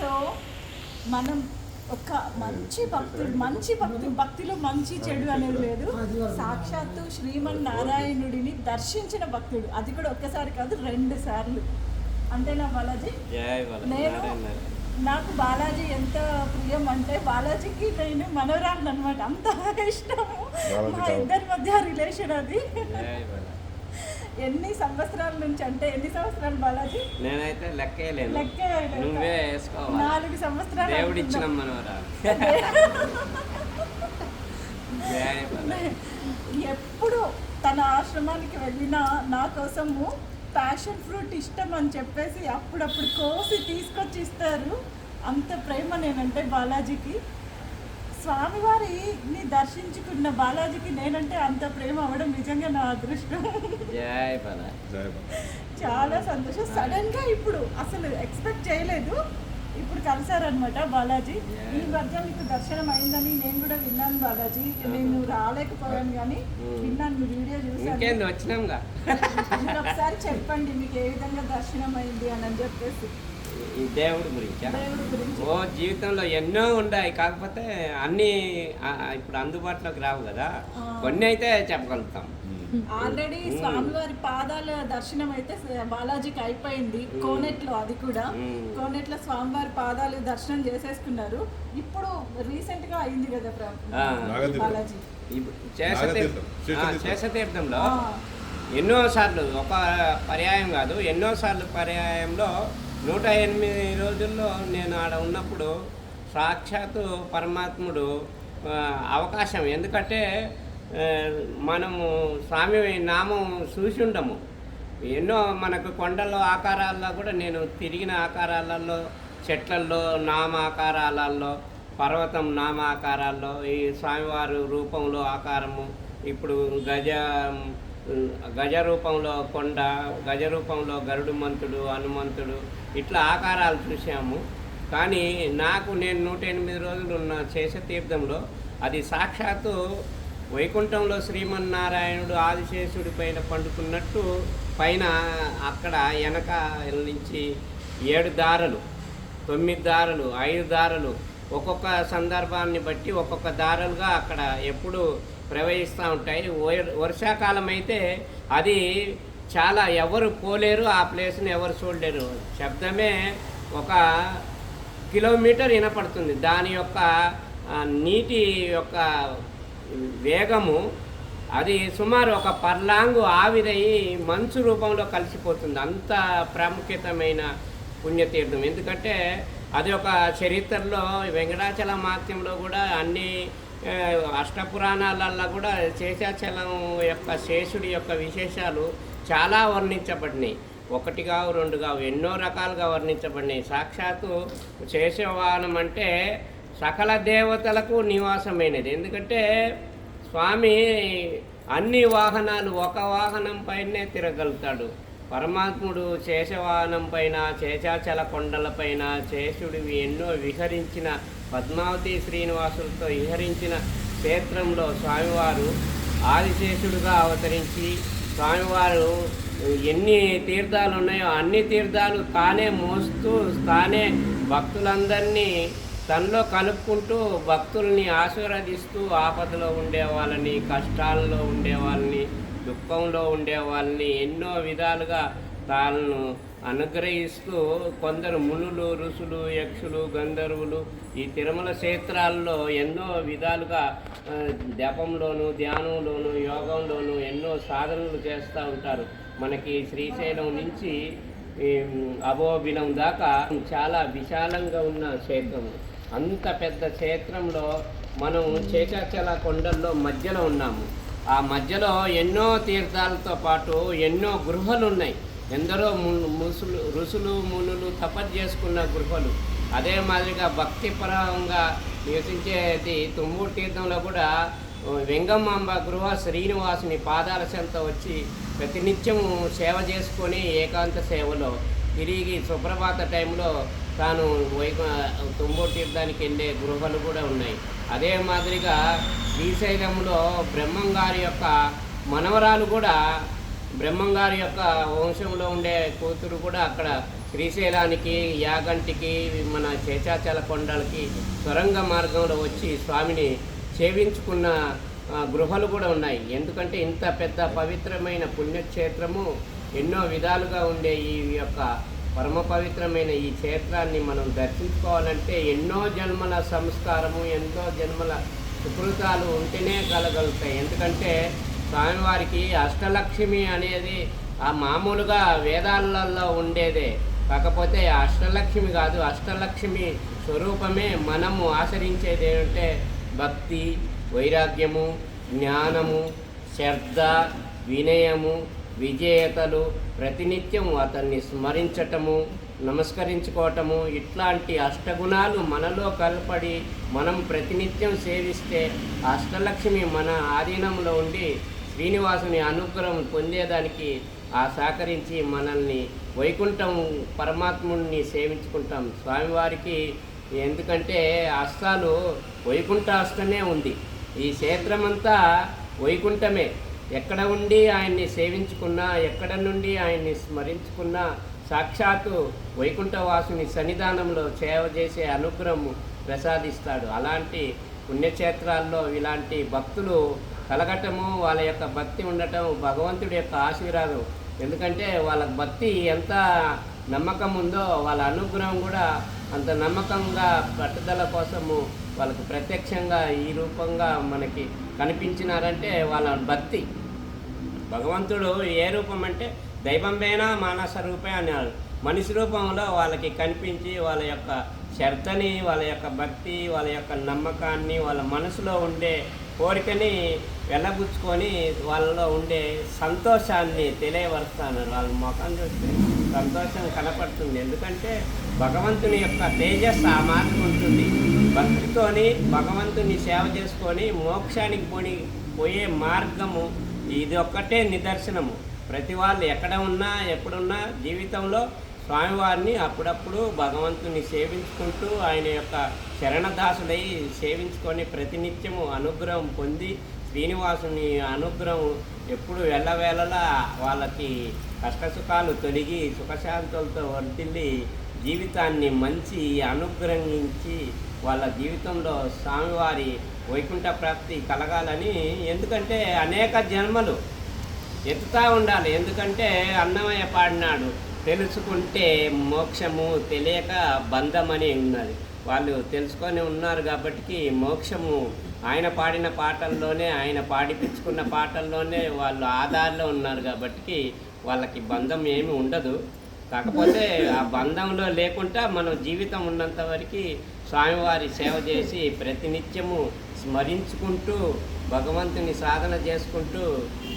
So మనం ఒక మంచి భక్తుడు మంచి భక్తి భక్తిలో మంచి చెడు అనేది లేదు. సాక్షాత్తు శ్రీమన్ నారాయణుడిని దర్శించిన భక్తుడు. అది కూడా ఒక్కసారి కాదు రెండు సార్లు. అంతేనా బాలాజీ? నేను నాకు బాలాజీ ఎంత ప్రియం అంటే బాలాజీకి నేను మనవరాలు అనమాట అంత ఇష్టము. బాలాజీ మా. ఇద్దరి మధ్య రిలేషన్ అది. ఎన్ని సంవత్సరాల నుంచి అంటే ఎన్ని సంవత్సరాలు బాలాజీ? నేనైతే లెక్కే వేయలేదు. నువ్వే వేసుకోవాలి. నాలుగు సంవత్సరాలు దేవుడు ఇచ్చిన అనుకుందాం. మనవరా జై బాల ఎప్పుడు తన ఆశ్రమానికి వెళ్ళినా నా కోసము ప్యాషన్ ఫ్రూట్ ఇష్టం అని చెప్పేసి అప్పుడప్పుడు కోసి తీసుకొచ్చి ఇస్తారు. అంత ప్రేమ నేనంటే బాలాజీకి. స్వామివారిని దర్శించుకున్న బాలాజీకి నేనంటే అంత ప్రేమ అవ్వడం నిజంగా నా అదృష్టం. జై బాల. జై బాబా. చాలా సంతోషం. సడన్గా ఇప్పుడు అసలు ఎక్స్పెక్ట్ చేయలేదు. ఇప్పుడు కలిసారనమాట బాలాజీ. ఈ మధ్య మీకు దర్శనం అయిందని నేను కూడా విన్నాను బాలాజీ. నేను రాలేకపోయాను కానీ విన్నాను మీ వీడియో చూసాను మీరు ఒకసారి చెప్పండి మీకు ఏ విధంగా దర్శనం అయింది అని అని చెప్పేసి. ఈ దేవుడి గురించా. ఓ జీవితంలో ఎన్నో ఉన్నాయి కాకపోతే అన్నీ ఇప్పుడు అందుబాటులోకి రావు కదా. కొన్ని అయితే చెప్పగలుగుతాం. ఆల్రెడీ స్వామివారి పాదాల దర్శనం అయితే బాలాజీకి అయిపోయింది. కోనెట్లో అది కూడా. కోనెట్లో స్వామివారి పాదాలు దర్శనం చేసేసుకున్నారు. ఇప్పుడు రీసెంట్గా అయింది కదా. బాలాజీ. ఆ. ఎన్నో సార్లు ఒక పర్యాయం కాదు. ఎన్నో సార్లు పర్యాయంలో నూట ఎనిమిది రోజుల్లో నేను ఆడ ఉన్నప్పుడు సాక్షాత్తు పరమాత్ముడు అవకాశం. ఎందుకంటే మనము స్వామి నామం చూసి ఉండము. ఎన్నో మనకు కొండల్లో ఆకారాల్లో కూడా నేను తిరిగిన ఆకారాలలో చెట్లల్లో నామ ఆకారాలలో పర్వతం నామ ఆకారాల్లో ఈ స్వామివారు రూపంలో ఆకారము ఇప్పుడు గజ గజ రూపంలో కొండ గజ రూపంలో గరుడు మంతుడు హనుమంతుడు ఇట్లా ఆకారాలు చూసాము కానీ నాకు నేను నూట ఎనిమిది రోజులు ఉన్న శేషతీర్థంలో అది సాక్షాత్తు వైకుంఠంలో శ్రీమన్నారాయణుడు ఆదిశేషుడి పైన పండుకున్నట్టు పైన అక్కడ వెనక నుంచి ఏడు దారలు తొమ్మిది దారలు ఐదు దారలు ఒక్కొక్క సందర్భాన్ని బట్టి ఒక్కొక్క దారలుగా అక్కడ ఎప్పుడు ప్రవహిస్తూ ఉంటాయి. వర్షాకాలం అయితే అది చాలా ఎవరు పోలేరు ఆ ప్లేస్ని ఎవరు చూడలేరు. శబ్దమే ఒక కిలోమీటర్ వినపడుతుంది. దాని యొక్క నీటి యొక్క వేగము అది సుమారు ఒక పర్లాంగు ఆవిరయి మంచు రూపంలో కలిసిపోతుంది. అంత ప్రాముఖ్యతమైన పుణ్యతీర్థం. ఎందుకంటే అది ఒక చరిత్రలో వెంకటాచల మాత్యంలో కూడా అన్ని అష్టపురాణాలల్లో కూడా శేషాచలం యొక్క శేషుడి యొక్క విశేషాలు చాలా వర్ణించబడినాయి. ఒకటి కావు రెండు కావు ఎన్నో రకాలుగా వర్ణించబడినాయి. సాక్షాత్తు శేషవాహనం అంటే సకల దేవతలకు నివాసమైనది. ఎందుకంటే స్వామి అన్ని వాహనాలు ఒక వాహనం పైనే తిరగలుగుతాడు. పరమాత్ముడు శేషవాహనం పైన శేషాచల కొండలపైన శేషుడివి ఎన్నో విహరించిన పద్మావతి శ్రీనివాసులతో విహరించిన క్షేత్రంలో స్వామివారు ఆదిశేషుడుగా అవతరించి స్వామివారు ఎన్ని తీర్థాలు ఉన్నాయో అన్ని తీర్థాలు తానే మోస్తూ తానే భక్తులందరినీ తనలో కలుపుకుంటూ భక్తుల్ని ఆశీర్వదిస్తూ ఆపదలో ఉండే వాళ్ళని కష్టాల్లో ఉండే వాళ్ళని దుఃఖంలో ఉండే వాళ్ళని ఎన్నో విధాలుగా తాను అనుగ్రహిస్తూ కొందరు మునులు ఋషులు యక్షులు గంధర్వులు ఈ తిరుమల క్షేత్రాల్లో ఎన్నో విధాలుగా ఆ, జపంలోను ధ్యానంలోను యోగంలోను ఎన్నో సాధనలు చేస్తూ ఉంటారు. మనకి శ్రీశైలం నుంచి అబోబిలం అభోబిలం దాకా చాలా విశాలంగా ఉన్న క్షేత్రము అంత పెద్ద క్షేత్రంలో మనం శేషాచల కొండల్లో మధ్యలో ఉన్నాము. ఆ మధ్యలో ఎన్నో తీర్థాలతో పాటు ఎన్నో గృహలు ఉన్నాయి ఎందరో ము- ముసులు ఋషులు మునులు తపస్సు చేసుకున్న గృహలు అదే మాదిరిగా భక్తిపరంగా నివసించేది తుమ్మూరు తీర్థంలో కూడా వెంగమాంబ గృహ శ్రీనివాసుని పాదాల చెంత వచ్చి ప్రతినిత్యము సేవ చేసుకొని ఏకాంత సేవలో తిరిగి సుప్రభాత టైంలో తాను వైకు తుమ్మూరు తీర్థానికి వెళ్ళే గృహలు కూడా ఉన్నాయి. అదే మాదిరిగా శ్రీశైలంలో బ్రహ్మంగారి యొక్క మనవరాలు కూడా బ్రహ్మంగారి యొక్క వంశంలో ఉండే కూతురు కూడా అక్కడ శ్రీశైలానికి యాగంటికి మన చేచాచల కొండలకి సొరంగ మార్గంలో వచ్చి స్వామిని సేవించుకున్న గృహలు కూడా ఉన్నాయి. ఎందుకంటే ఇంత పెద్ద పవిత్రమైన పుణ్యక్షేత్రము ఎన్నో విధాలుగా ఉండే ఈ యొక్క పరమ పవిత్రమైన ఈ క్షేత్రాన్ని మనం దర్శించుకోవాలంటే ఎన్నో జన్మల సంస్కారము ఎన్నో జన్మల సుకృతాలు ఉంటేనే కలగలుగుతాయి. ఎందుకంటే స్వామివారికి అష్టలక్ష్మి అనేది ఆ మామూలుగా వేదాలలో ఉండేదే. కాకపోతే అష్టలక్ష్మి కాదు అష్టలక్ష్మి స్వరూపమే మనము ఆచరించేది ఏంటంటే భక్తి వైరాగ్యము జ్ఞానము శ్రద్ధ వినయము విజేతలు ప్రతినిత్యం అతన్ని స్మరించటము నమస్కరించుకోవటము ఇట్లాంటి అష్టగుణాలు మనలో కలపడి మనం ప్రతినిత్యం సేవిస్తే అష్టలక్ష్మి మన ఆధీనంలో ఉండి శ్రీనివాసుని అనుగ్రహం పొందేదానికి ఆ సహకరించి మనల్ని వైకుంఠం పరమాత్ముడిని సేవించుకుంటాం. స్వామివారికి ఎందుకంటే అస్తాలు వైకుంఠ అష్టమే ఉంది. ఈ క్షేత్రమంతా వైకుంఠమే. ఎక్కడ ఉండి ఆయన్ని సేవించుకున్నా ఎక్కడ నుండి ఆయన్ని స్మరించుకున్నా సాక్షాత్తు వైకుంఠవాసుని సన్నిధానంలో సేవ చేసే అనుగ్రహం ప్రసాదిస్తాడు. అలాంటి పుణ్యక్షేత్రాల్లో ఇలాంటి భక్తులు కలగటము వాళ్ళ యొక్క భక్తి ఉండటం భగవంతుడి యొక్క ఆశీర్వాదం. ఎందుకంటే వాళ్ళ భక్తి ఎంత నమ్మకం ఉందో వాళ్ళ అనుగ్రహం కూడా అంత నమ్మకంగా పట్టుదల కోసము వాళ్ళకు ప్రత్యక్షంగా ఈ రూపంగా మనకి కనిపించినారంటే వాళ్ళ భక్తి. భగవంతుడు ఏ రూపం అంటే దైవంపైన మానస రూపే అన్నారు మనిషి రూపంలో వాళ్ళకి కనిపించి వాళ్ళ యొక్క శ్రద్ధని వాళ్ళ యొక్క భక్తి వాళ్ళ యొక్క నమ్మకాన్ని వాళ్ళ మనసులో ఉండే కోరికని వెళ్ళబుచ్చుకొని వాళ్ళలో ఉండే సంతోషాన్ని తెలియవరుస్తున్నారు వాళ్ళ ముఖం చూస్తే సంతోషం కనపడుతుంది. ఎందుకంటే భగవంతుని యొక్క తేజస్సు ఆ మాత్రం ఉంటుంది. భక్తితోని భగవంతుని సేవ చేసుకొని మోక్షానికి పోని పోయే మార్గము ఇది ఒక్కటే నిదర్శనము. ప్రతి వాళ్ళు ఎక్కడ ఉన్నా ఎప్పుడున్నా జీవితంలో స్వామివారిని అప్పుడప్పుడు భగవంతుని సేవించుకుంటూ ఆయన యొక్క శరణదాసుడై సేవించుకొని ప్రతినిత్యము అనుగ్రహం పొంది శ్రీనివాసుని అనుగ్రహం ఎప్పుడు వెళ్ళవేళలా వాళ్ళకి కష్టసుఖాలు తొలగి సుఖశాంతులతో వర్తిల్లి జీవితాన్ని మంచి అనుగ్రహించి వాళ్ళ జీవితంలో స్వామివారి వైకుంఠ ప్రాప్తి కలగాలని ఎందుకంటే అనేక జన్మలు ఎత్తుతా ఉండాలి. ఎందుకంటే అన్నమయ్య పాడినాడు. తెలుసుకుంటే మోక్షము తెలియక బంధమని ఉన్నది. వాళ్ళు తెలుసుకొని ఉన్నారు కాబట్టి మోక్షము ఆయన పాడిన పాటల్లోనే ఆయన పాడిపించుకున్న పాటల్లోనే వాళ్ళు ఆధార్లో ఉన్నారు కాబట్టి వాళ్ళకి బంధం ఏమి ఉండదు. కాకపోతే ఆ బంధంలో లేకుండా మనం జీవితం ఉన్నంత వరకు స్వామివారి సేవ చేసి ప్రతినిత్యము స్మరించుకుంటూ భగవంతుని సాధన చేసుకుంటూ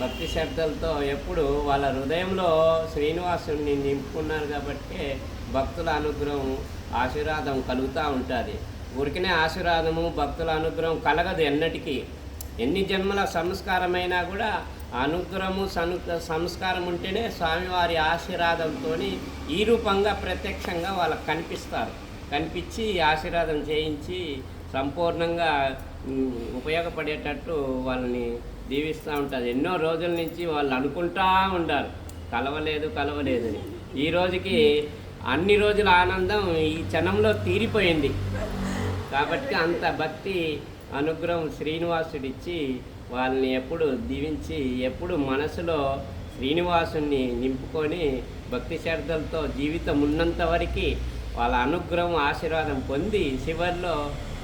భక్తి శ్రద్ధలతో ఎప్పుడు వాళ్ళ హృదయంలో శ్రీనివాసుని నింపుకున్నారు కాబట్టి భక్తుల అనుగ్రహం ఆశీర్వాదం కలుగుతూ ఉంటుంది. ఊరికినే ఆశీర్వాదము భక్తుల అనుగ్రహం కలగదు ఎన్నటికీ. ఎన్ని జన్మల సంస్కారమైనా కూడా ఆ అనుగ్రహము సను సంస్కారం ఉంటేనే స్వామివారి ఆశీర్వాదంతో ఈ రూపంగా ప్రత్యక్షంగా వాళ్ళకి కనిపిస్తారు. కనిపించి ఆశీర్వాదం చేయించి సంపూర్ణంగా ఉపయోగపడేటట్టు వాళ్ళని దీవిస్తూ ఉంటుంది ఎన్నో రోజుల నుంచి వాళ్ళు అనుకుంటా ఉంటారు కలవలేదు కలవలేదని. ఈ రోజుకి అన్ని రోజుల ఆనందం ఈ క్షణంలో తీరిపోయింది. కాబట్టి అంత భక్తి అనుగ్రహం శ్రీనివాసుడిచ్చి వాళ్ళని ఎప్పుడు దీవించి ఎప్పుడు మనసులో శ్రీనివాసుని నింపుకొని భక్తి శ్రద్ధలతో జీవితం ఉన్నంత వరకు వాళ్ళ అనుగ్రహం ఆశీర్వాదం పొంది చివరిలో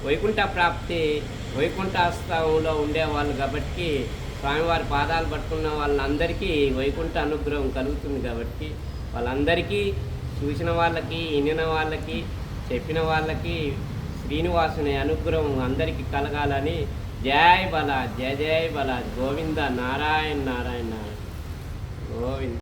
వైకుంఠ ప్రాప్తి వైకుంఠాస్థంలో ఉండేవాళ్ళు కాబట్టి స్వామివారి పాదాలు పట్టుకున్న వాళ్ళందరికీ వైకుంఠ అనుగ్రహం కలుగుతుంది కాబట్టి వాళ్ళందరికీ చూసిన వాళ్ళకి వినిన వాళ్ళకి చెప్పిన వాళ్ళకి శ్రీనివాసుని అనుగ్రహం అందరికీ కలగాలని జై బల జయ జయ బల గోవింద నారాయణ నారాయణ నారాయణ. గోవింద.